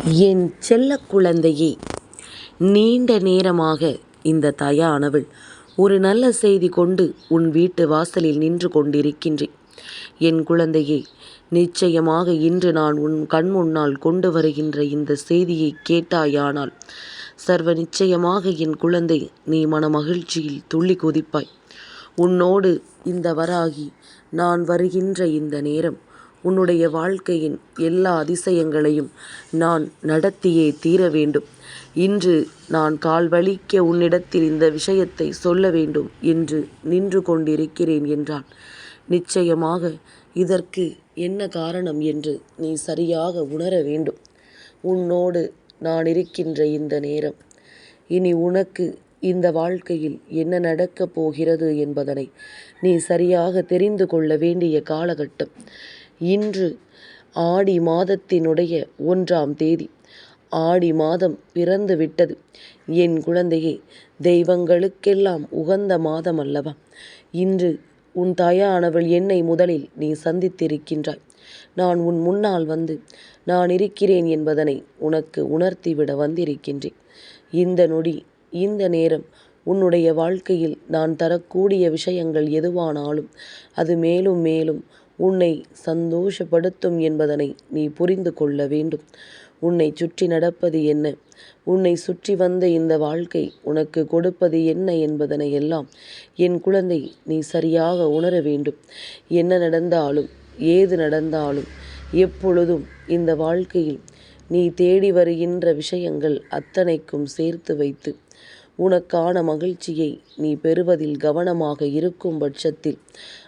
என் செல்ல குழந்தையே நீண்ட நேரமாக இந்த தயானவள் ஒரு நல்ல செய்தி கொண்டு உன் வீட்டு வாசலில் நின்று கொண்டிருக்கின்றேன். என் குழந்தையே நிச்சயமாக இன்று நான் உன் கண் முன்னால் கொண்டு வருகின்ற இந்த செய்தியை கேட்டாயானால் சர்வ நிச்சயமாக என் குழந்தை நீ மனமகிழ்ச்சியில் துள்ளி குதிப்பாய். உன்னோடு இந்த வராகி நான் வருகின்ற இந்த நேரம் உன்னுடைய வாழ்க்கையின் எல்லா அதிசயங்களையும் நான் நடத்தியே தீர வேண்டும். இன்று நான் கால் வலிக்க உன்னிடத்தில் இந்த விஷயத்தை சொல்ல வேண்டும் என்று நின்று கொண்டிருக்கிறேன் என்றான். நிச்சயமாக இதற்கு என்ன காரணம் என்று நீ சரியாக உணர வேண்டும். உன்னோடு நான் இருக்கின்ற இந்த நேரம். இனி உனக்கு இந்த வாழ்க்கையில் என்ன நடக்கப் போகிறது என்பதனை நீ சரியாக தெரிந்து கொள்ள வேண்டிய காலகட்டம். இன்று ஆடி மாதத்தினுடைய ஒன்றாம் தேதி. ஆடி மாதம் பிறந்து விட்டது. என் குழந்தையே தெய்வங்களுக்கெல்லாம் உகந்த மாதம் அல்லவா இன்று உன் தாயானவள் என்னை முதலில் நீ சந்தித்திருக்கின்றாய். நான் உன் முன்னால் வந்து நான் இருக்கிறேன் என்பதனை உனக்கு உணர்த்திவிட வந்திருக்கின்றேன். இந்த நொடி இந்த நேரம் உன்னுடைய வாழ்க்கையில் நான் தரக்கூடிய விஷயங்கள் எதுவானாலும் அது மேலும் மேலும் உன்னை சந்தோஷப்படுத்தும் என்பதனை நீ புரிந்து கொள்ள வேண்டும். உன்னை சுற்றி நடப்பது என்ன? உன்னை சுற்றி வந்த இந்த வாழ்க்கை உனக்கு கொடுப்பது என்ன என்பதனை எல்லாம் என் குழந்தை நீ சரியாக உணர வேண்டும். என்ன நடந்தாலும் ஏது நடந்தாலும் எப்பொழுதும் இந்த வாழ்க்கையில் நீ தேடி வருகின்ற விஷயங்கள் அத்தனைக்கும் சேர்த்து வைத்து உனக்கான மகிழ்ச்சியை நீ பெறுவதில் கவனமாக இருக்கும் பட்சத்தில்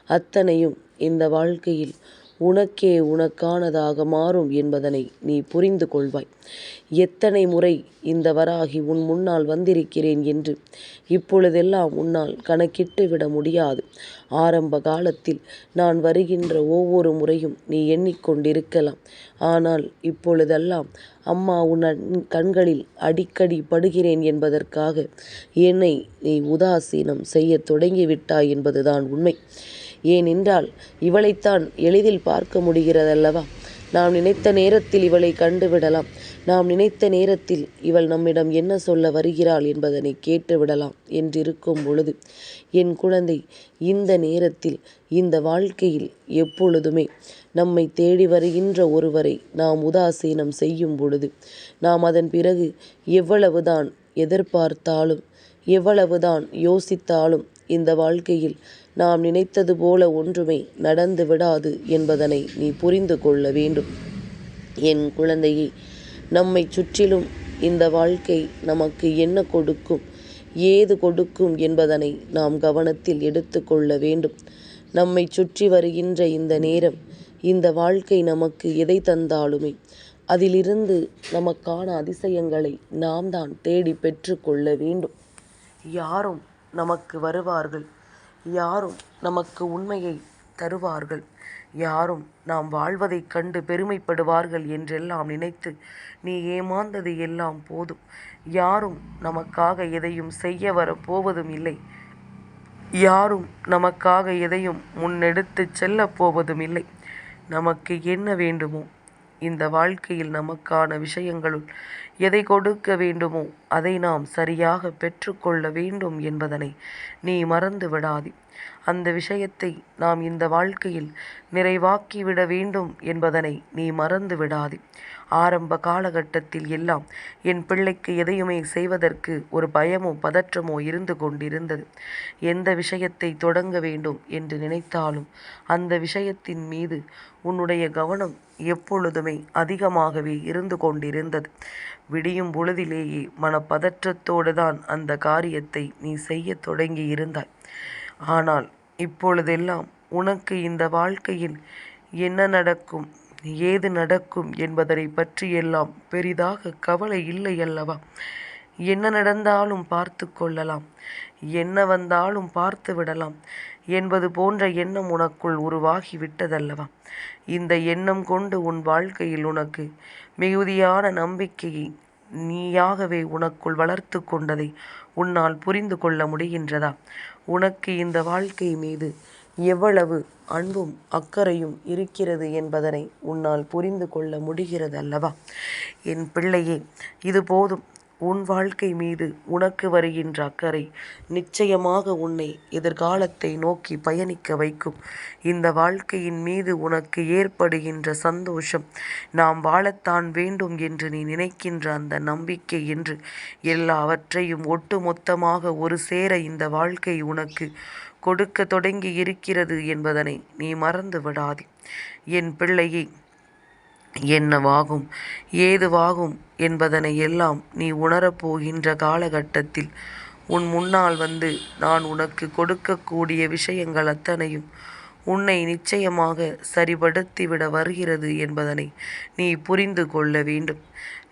அத்தனையும் இந்த வாழ்க்கையில் உனக்கே உனக்கானதாக மாறும் என்பதனை நீ புரிந்து கொள்வாய். எத்தனை முறை இந்த வராகி உன் முன்னால் வந்திருக்கிறேன் என்று இப்பொழுதெல்லாம் உன்னால் கணக்கிட்டு விட முடியாது. ஆரம்ப காலத்தில் நான் வருகின்ற ஒவ்வொரு முறையும் நீ எண்ணிக்கொண்டிருக்கலாம். ஆனால் இப்பொழுதெல்லாம் அம்மா உன் கண்களில் அடிக்கடி படுகிறேன் என்பதற்காக என்னை நீ உதாசீனம் செய்ய தொடங்கிவிட்டாய் என்பதுதான் உண்மை. ஏனென்றால் இவளைத்தான் எளிதில் பார்க்க முடிகிறதல்லவா? நாம் நினைத்த நேரத்தில் இவளை கண்டுவிடலாம். நாம் நினைத்த நேரத்தில் இவள் நம்மிடம் என்ன சொல்ல வருகிறாள் என்பதனை கேட்டுவிடலாம் என்றிருக்கும் பொழுது என் குழந்தை இந்த நேரத்தில் இந்த வாழ்க்கையில் எப்பொழுதுமே நம்மை தேடி வருகின்ற ஒருவரை நாம் உதாசீனம் செய்யும் பொழுது நாம் அதன் பிறகு எவ்வளவுதான் எதிர்பார்த்தாலும் எவ்வளவுதான் யோசித்தாலும் இந்த வாழ்க்கையில் நாம் நினைத்தது போல ஒன்றுமே நடந்து விடாது என்பதனை நீ புரிந்து கொள்ள வேண்டும். என் குழந்தையே நம்மை சுற்றிலும் இந்த வாழ்க்கை நமக்கு என்ன கொடுக்கும் ஏது கொடுக்கும் என்பதனை நாம் கவனத்தில் எடுத்துக்கொள்ள வேண்டும். நம்மை சுற்றி வருகின்ற இந்த நேரம் இந்த வாழ்க்கை நமக்கு எதை தந்தாலுமே அதிலிருந்து நமக்கான அதிசயங்களை நாம் தான் தேடி பெற்று கொள்ள வேண்டும். யாரும் நமக்கு வருவார்கள். யாரும் நமக்கு உண்மையை தருவார்கள். யாரும் நாம் வாழ்வதைக் கண்டு பெருமைப்படுவார்கள் என்றெல்லாம் நினைத்து நீ ஏமாந்தது எல்லாம் போதும். யாரும் நமக்காக எதையும் செய்ய வர போவதும் இல்லை. யாரும் நமக்காக எதையும் முன்னெடுத்துச் செல்லப் போவதும் இல்லை. நமக்கு என்ன வேண்டுமோ இந்த வாழ்க்கையில் நமக்கான விஷயங்களுள் எதை கொடுக்க வேண்டுமோ அதை நாம் சரியாக பெற்றுக்கொள்ள வேண்டும் என்பதனை நீ மறந்து விடாதே அந்த விஷயத்தை நாம் இந்த வாழ்க்கையில் நிறைவாக்கிவிட வேண்டும் என்பதனை நீ மறந்து விடாதே. ஆரம்ப காலகட்டத்தில் எல்லாம் என் பிள்ளைக்கு எதையுமே செய்வதற்கு ஒரு பயமோ பதற்றமோ இருந்து கொண்டிருந்தது. எந்த விஷயத்தை தொடங்க வேண்டும் என்று நினைத்தாலும் அந்த விஷயத்தின் மீது உன்னுடைய கவனம் எப்பொழுதுமே அதிகமாகவே இருந்து கொண்டிருந்தது. விடியும் பொழுதிலேயே மனப்பதற்றத்தோடு தான் அந்த காரியத்தை நீ செய்ய தொடங்கி இருந்தாய் ஆனால் இப்பொழுதெல்லாம் உனக்கு இந்த வாழ்க்கையில் என்ன நடக்கும் ஏது நடக்கும் என்பதனை பற்றியெல்லாம் பெரிதாக கவலை இல்லை அல்லவா? என்ன நடந்தாலும் பார்த்து கொள்ளலாம் என்ன வந்தாலும் பார்த்து விடலாம் என்பது போன்ற எண்ணம் உனக்குள் உருவாகி விட்டதல்லவா இந்த எண்ணம் கொண்டு உன் வாழ்க்கையில் உனக்கு மிகுதியான நம்பிக்கையை நீயாகவே உனக்குள் வளர்த்து கொண்டதை உன்னால் புரிந்து கொள்ள முடிகின்றதா? உனக்கு இந்த வாழ்க்கை மீது எவ்வளவு அன்பும் அக்கறையும் இருக்கிறது என்பதனை உன்னால் புரிந்து கொள்ள முடிகிறது அல்லவா என் பிள்ளையே இது போதும். உன் வாழ்க்கை மீது உனக்கு வருகின்ற அக்கறை நிச்சயமாக உன்னை எதிர்காலத்தை நோக்கி பயணிக்க வைக்கும். இந்த வாழ்க்கையின் மீது உனக்கு ஏற்படுகின்ற சந்தோஷம் நாம் வாழத்தான் வேண்டும் என்று நீ நினைக்கின்ற அந்த நம்பிக்கை என்று எல்லாவற்றையும் ஒட்டுமொத்தமாக ஒரு சேர இந்த வாழ்க்கை உனக்கு கொடுக்க தொடங்கி இருக்கிறது என்பதனை நீ மறந்து விடாதே என் பிள்ளையை என்னவாகும்? ஏதுவாகும் என்பதனை எல்லாம் நீ உணரப்போகின்ற காலகட்டத்தில். உன் முன்னால் வந்து நான் உனக்கு கொடுக்கக்கூடிய விஷயங்கள் அத்தனையும் உன்னை நிச்சயமாக சரிபடுத்திவிட வருகிறது என்பதனை நீ புரிந்து கொள்ள வேண்டும்.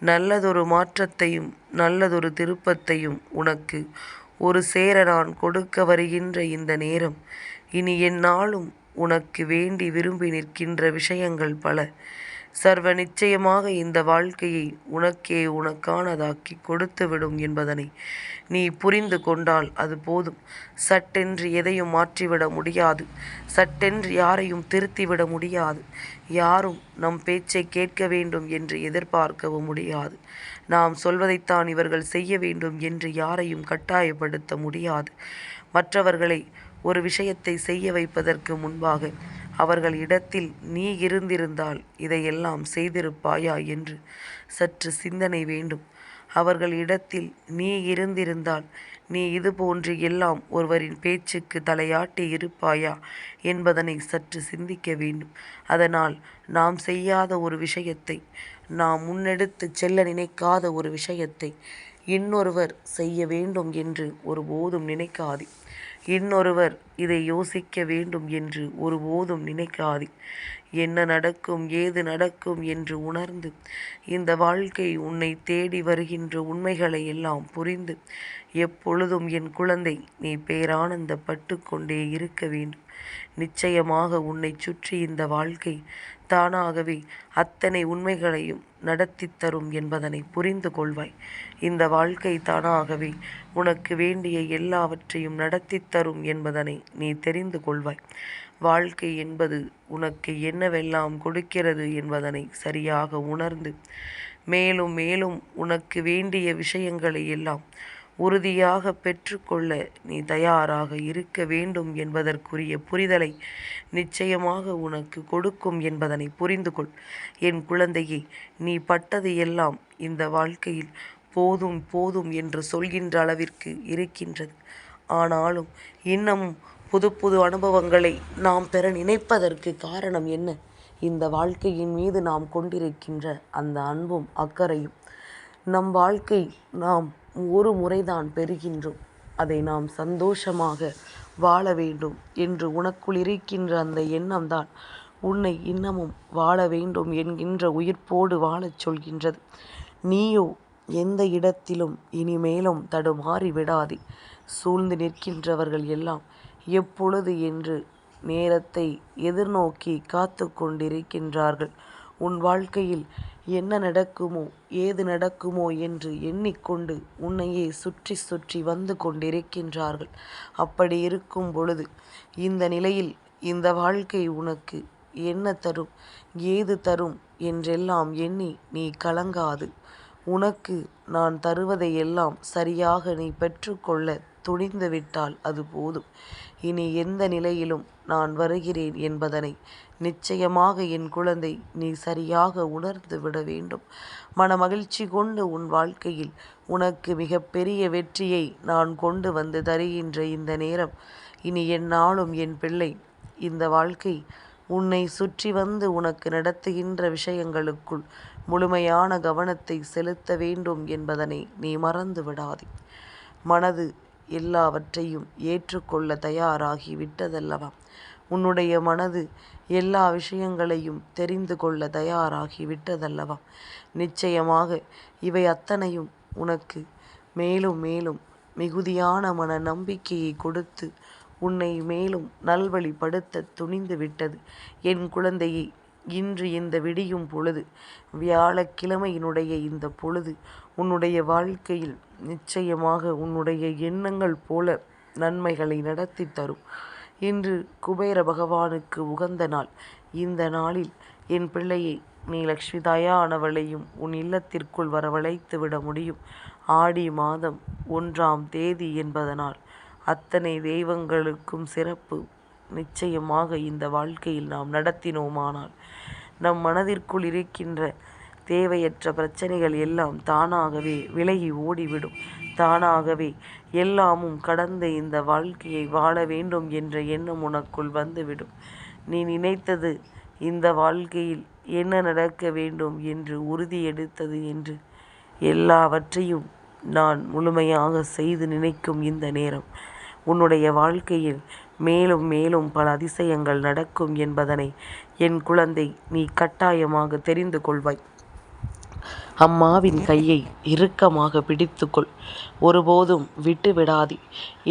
நல்லதொரு மாற்றத்தையும் நல்லதொரு திருப்பத்தையும் உனக்கு ஒரு சேர நான் கொடுக்க வருகின்ற இந்த நேரம். இனி எந்நாளும் உனக்கு வேண்டி விரும்பி நிற்கின்ற விஷயங்கள் பல. சர்வ நிச்சயமாக இந்த வாழ்க்கையை உனக்கே உனக்கானதாக்கி கொடுத்துவிடும் என்பதனை நீ புரிந்து கொண்டால் அது போதும். சட்டென்று எதையும் மாற்றிவிட முடியாது. சட்டென்று யாரையும் திருத்திவிட முடியாது. யாரும் நம் பேச்சை கேட்க வேண்டும் என்று எதிர்பார்க்கவும் முடியாது. நாம் சொல்வதைத்தான் இவர்கள் செய்ய வேண்டும் என்று யாரையும் கட்டாயப்படுத்த முடியாது. மற்றவர்களை ஒரு விஷயத்தை செய்ய வைப்பதற்கு முன்பாக அவர்கள் இடத்தில் நீ இருந்திருந்தால் இதையெல்லாம் செய்திருப்பாயா என்று சற்று சிந்தனை வேண்டும். அவர்கள் இடத்தில் நீ இருந்திருந்தால் நீ இது போன்று எல்லாம் ஒருவரின் பேச்சுக்கு தலையாட்டி இருப்பாயா என்பதனை சற்று சிந்திக்க வேண்டும். அதனால் நாம் செய்யாத ஒரு விஷயத்தை நாம் முன்னெடுத்து செல்ல நினைக்காத ஒரு விஷயத்தை இன்னொருவர் செய்ய வேண்டும் என்று ஒருபோதும் நினைக்காதே. இன்னொருவர் இதை யோசிக்க வேண்டும் என்று ஒருபோதும் நினைக்காது. என்ன நடக்கும் ஏது நடக்கும் என்று உணர்ந்து இந்த வாழ்க்கை உன்னை தேடி வருகின்ற உண்மைகளை எல்லாம் புரிந்து எப்பொழுதும் என் குழந்தை நீ பேரானந்தப்பட்டு கொண்டே இருக்க வேண்டும். நிச்சயமாக உன்னை சுற்றி இந்த வாழ்க்கை தானாகவே அத்தனை உண்மைகளையும் நடத்தி தரும் என்பதனை புரிந்து கொள்வாய். இந்த வாழ்க்கை தானாகவே உனக்கு வேண்டிய எல்லாவற்றையும் நடத்தி தரும் என்பதனை நீ தெரிந்து கொள்வாய். வாழ்க்கை என்பது உனக்கு என்னவெல்லாம் கொடுக்கிறது என்பதனை சரியாக உணர்ந்து மேலும் மேலும் உனக்கு வேண்டிய விஷயங்களை எல்லாம் உறுதியாக பெற்றுக்கொள்ள நீ தயாராக இருக்க வேண்டும் என்பதற்குரிய புரிதலை நிச்சயமாக உனக்கு கொடுக்கும் என்பதனை புரிந்து கொள். என் குழந்தையே நீ பட்டது எல்லாம் இந்த வாழ்க்கையில் போதும் போதும் என்று சொல்கின்ற அளவிற்கு இருக்கின்றது. ஆனாலும் இன்னமும் புது புது அனுபவங்களை நாம் பெற நினைப்பதற்கு காரணம் என்ன? இந்த வாழ்க்கையின் மீது நாம் கொண்டிருக்கின்ற அந்த அன்பும் அக்கறையும் நம் வாழ்க்கை நாம் ஒரு முறைதான் பெறுகின்றோம். அதை நாம் சந்தோஷமாக வாழ வேண்டும் என்று உனக்குள் இருக்கின்ற அந்த எண்ணம்தான் உன்னை இன்னமும் வாழ வேண்டும் என்கின்ற உயிர்ப்போடு வாழச் சொல்கின்றது. நீயோ எந்த இடத்திலும் இனிமேலும் தடுமாறி விடாதே. சூழ்ந்து நிற்கின்றவர்கள் எல்லாம் எப்பொழுது என்று நேரத்தை எதிர்நோக்கி காத்து கொண்டிருக்கின்றார்கள். உன் வாழ்க்கையில் என்ன நடக்குமோ ஏது நடக்குமோ என்று எண்ணிக்கொண்டு உன்னையே சுற்றி சுற்றி வந்து கொண்டிருக்கின்றார்கள். அப்படி இருக்கும் பொழுது இந்த நிலையில் இந்த வாழ்க்கை உனக்கு என்ன தரும் ஏது தரும் என்றெல்லாம் எண்ணி நீ கலங்காது. உனக்கு நான் தருவதை எல்லாம் சரியாக நீ பெற்றுக்கொள்ள துணிந்துவிட்டால் அது போதும். இனி எந்த நிலையிலும் நான் வருகிறேன் என்பதனை நிச்சயமாக என் குழந்தை நீ சரியாக உணர்ந்து விட வேண்டும். மனமகிழ்ச்சி கொண்டு உன் வாழ்க்கையில் உனக்கு மிகப்பெரிய வெற்றியை நான் கொண்டு வந்து தருகின்ற இந்த நேரம். இனி என்னாலும் என் பிள்ளை இந்த வாழ்க்கை உன்னை சுற்றி வந்து உனக்கு நடத்துகின்ற விஷயங்களுக்குள் முழுமையான கவனத்தை செலுத்த வேண்டும் என்பதனை நீ மறந்து விடாதே. மனது எல்லாவற்றையும் ஏற்றுக்கொள்ள தயாராகி விட்டதல்லவா உன்னுடைய மனது எல்லா விஷயங்களையும் தெரிந்து கொள்ள தயாராகி விட்டதல்லவா நிச்சயமாக இவை அத்தனையும் உனக்கு மேலும் மேலும் மிகுதியான மன நம்பிக்கையை கொடுத்து உன்னை மேலும் நல்வழிப்படுத்த துணிந்து விட்டது என் குழந்தையை இன்று இந்த விடியும் பொழுது வியாழக்கிழமையினுடைய இந்த பொழுது உன்னுடைய வாழ்க்கையில் நிச்சயமாக உன்னுடைய எண்ணங்கள் போல நன்மைகளை நடத்தி தரும் இன்று குபேர பகவானுக்கு உகந்த நாள். இந்த நாளில் என் பிள்ளையை நீ லக்ஷ்மி தாயானவளையும் உன் இல்லத்திற்குள் வரவழைத்து விட முடியும். ஆடி மாதம் ஒன்றாம் தேதி என்பதனால் அத்தனை தெய்வங்களுக்கும் சிறப்பு. நிச்சயமாக இந்த வாழ்க்கையில் நாம் நடத்தினோமானால் நம் மனதிற்குள் இருக்கின்ற தேவையற்ற பிரச்சனைகள் எல்லாம் தானாகவே விலகி ஓடிவிடும். தானாகவே எல்லாமும் கடந்து இந்த வாழ்க்கையை வாழ வேண்டும் என்ற எண்ணம் உனக்குள் வந்துவிடும். நீ நினைத்தது இந்த வாழ்க்கையில் என்ன நடக்க வேண்டும் என்று உறுதி எடுத்தது என்று எல்லாவற்றையும் நான் முழுமையாக செய்து நினைக்கும் இந்த நேரம் உன்னுடைய வாழ்க்கையில் மேலும் மேலும் பல அதிசயங்கள் நடக்கும் என்பதனை என் குழந்தை நீ கட்டாயமாக தெரிந்து கொள்வாய். அம்மாவின் கையை இறுக்கமாக பிடித்துக்கொள். ஒருபோதும் விட்டு விடாதே.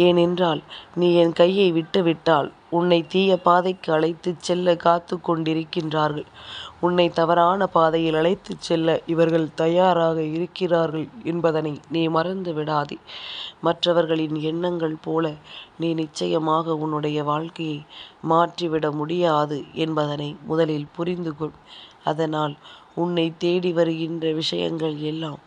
ஏனென்றால் நீ என் கையை விட்டுவிட்டால் உன்னை தீய பாதைக்கு அழைத்துச் செல்ல காத்து கொண்டிருக்கின்றார்கள். உன்னை தவறான பாதையில் அழைத்துச் செல்ல இவர்கள் தயாராக இருக்கிறார்கள் என்பதனை நீ மறந்து விடாதே. மற்றவர்களின் எண்ணங்கள் போல நீ நிச்சயமாக உன்னுடைய வாழ்க்கையை மாற்றிவிட முடியாது என்பதனை முதலில் புரிந்து கொள். அதனால் உன்னை தேடி வருகின்ற விஷயங்கள் எல்லாம்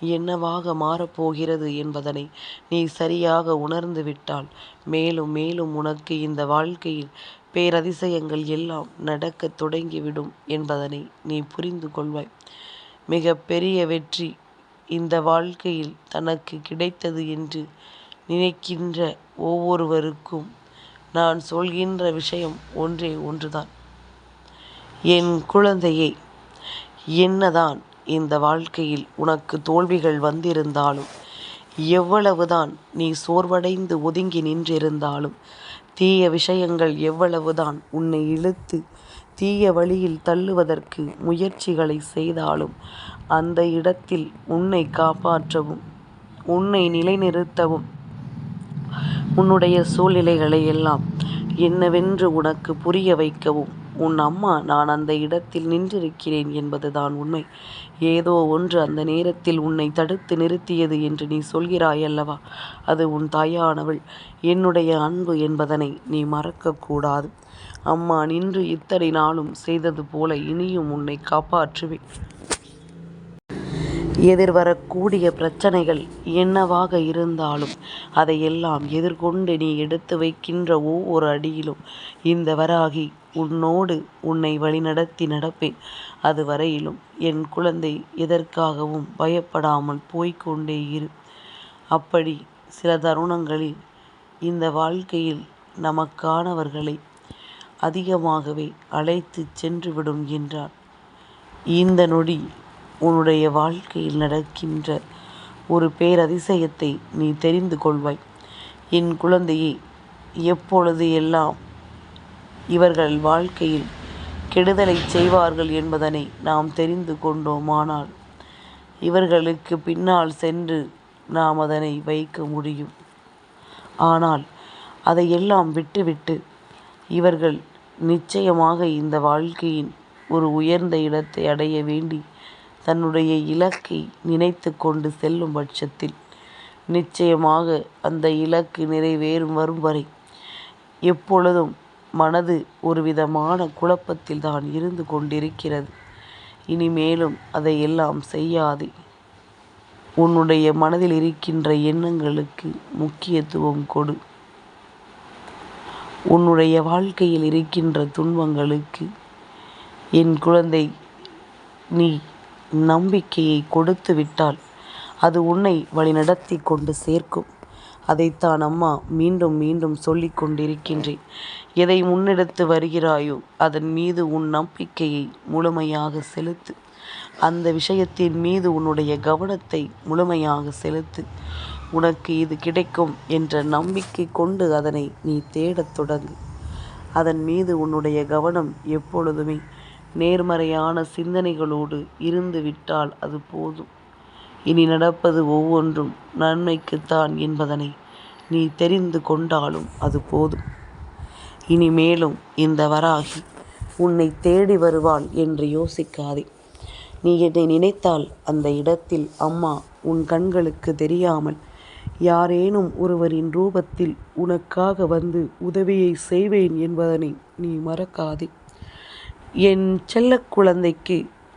என்னவாக மாறப்போகிறது என்பதனை நீ சரியாக உணர்ந்து விட்டால் மேலும் மேலும் உனக்கு இந்த வாழ்க்கையில் பேரதிசயங்கள் எல்லாம் நடக்கத் தொடங்கிவிடும் என்பதனை நீ புரிந்து கொள்வாய். மிக பெரிய வெற்றி இந்த வாழ்க்கையில் தனக்கு கிடைத்தது என்று நினைக்கின்ற ஒவ்வொருவருக்கும் நான் சொல்கின்ற விஷயம் ஒன்றே ஒன்றுதான். என் குழந்தையை என்னதான் இந்த வாழ்க்கையில் உனக்கு தோல்விகள் வந்திருந்தாலும் எவ்வளவுதான் நீ சோர்வடைந்து ஒதுங்கி நின்றிருந்தாலும் தீய விஷயங்கள் எவ்வளவுதான் உன்னை இழுத்து தீய வழியில் தள்ளுவதற்கு முயற்சிகளை செய்தாலும் அந்த இடத்தில் உன்னை காப்பாற்றவும் உன்னை நிலைநிறுத்தவும் உன்னுடைய சூழ்நிலைகளை எல்லாம் என்னவென்று உனக்கு புரிய வைக்கவும் உன் அம்மா நான் அந்த இடத்தில் நின்றிருக்கிறேன் என்பதுதான் உண்மை. ஏதோ ஒன்று அந்த நேரத்தில் உன்னை தடுத்து நிறுத்தியது என்று நீ சொல்கிறாய் அல்லவா அது உன் தாயானவள் என்னுடைய அன்பு என்பதனை நீ மறக்கக்கூடாது அம்மா நின்று இத்தனை நாளும் செய்தது போல இனியும் உன்னை காப்பாற்றுவேன். எதிர்வரக்கூடிய பிரச்சனைகள் என்னவாக இருந்தாலும் அதையெல்லாம் எதிர்கொண்டு நீ எடுத்து வைக்கின்ற ஒவ்வொரு அடியிலும் இந்த வராகி உன்னோடு உன்னை வழிநடத்தி நடப்பேன். அதுவரையிலும் என் குழந்தை எதற்காகவும் பயப்படாமல் போய்கொண்டே இரு. அப்படி சில தருணங்களில் இந்த வாழ்க்கையில் நமக்கானவர்களை அதிகமாகவே அழைத்துச் சென்றுவிடும் என்றார் இந்த நொடி உன்னுடைய வாழ்க்கையில் நடக்கின்ற ஒரு பேரதிசயத்தை நீ தெரிந்து கொள்வாய். என் குழந்தையை எப்பொழுது எல்லாம் இவர்கள் வாழ்க்கையில் கெடுதலை செய்வார்கள் என்பதனை நாம் தெரிந்து கொண்டோமானால் இவர்களுக்கு பின்னால் சென்று நாம் அதனை வைக்க முடியும். ஆனால் அதையெல்லாம் விட்டுவிட்டு இவர்கள் நிச்சயமாக இந்த வாழ்க்கையின் ஒரு உயர்ந்த இடத்தை அடைய வேண்டி தன்னுடைய இலக்கை நினைத்து கொண்டு செல்லும் பட்சத்தில் நிச்சயமாக அந்த இலக்கு நிறைவேறும் வரும் வரை எப்பொழுதும் மனது ஒரு விதமான குழப்பத்தில் தான் இருந்து கொண்டிருக்கிறது. இனிமேலும் அதையெல்லாம் செய்யாதே. உன்னுடைய மனதில் இருக்கின்ற எண்ணங்களுக்கு முக்கியத்துவம் கொடு. உன்னுடைய வாழ்க்கையில் இருக்கின்ற துன்பங்களுக்கு என் குழந்தை நீ நம்பிக்கையை கொடுத்து விட்டால் அது உன்னை வழிநடத்தி கொண்டு சேர்க்கும். அதைத்தான் அம்மா மீண்டும் மீண்டும் சொல்லிக் கொண்டிருக்கின்றேன். எதை முன்னெடுத்து வருகிறாயோ அதன் மீது உன் நம்பிக்கையை முழுமையாக செலுத்து. அந்த விஷயத்தின் மீது உன்னுடைய கவனத்தை முழுமையாக செலுத்து. உனக்கு இது கிடைக்கும் என்ற நம்பிக்கை கொண்டு அதனை நீ தேடத் தொடங்கு. அதன் மீது உன்னுடைய கவனம் எப்பொழுதுமே நேர்மறையான சிந்தனைகளோடு இருந்து விட்டால் அது போதும். இனி நடப்பது ஒவ்வொன்றும் நன்மைக்குத்தான் என்பதனை நீ தெரிந்து கொண்டாலும் அது போதும். இனிமேலும் இந்த வராகி உன்னை தேடி வருவாள் என்று யோசிக்காதே. நீ என்னை நினைத்தால் அந்த இடத்தில் அம்மா உன் கண்களுக்கு தெரியாமல் யாரேனும் ஒருவரின் ரூபத்தில் உனக்காக வந்து உதவியை செய்வேன் என்பதனை நீ மறக்காதே என் செல்ல குழந்தைக்கு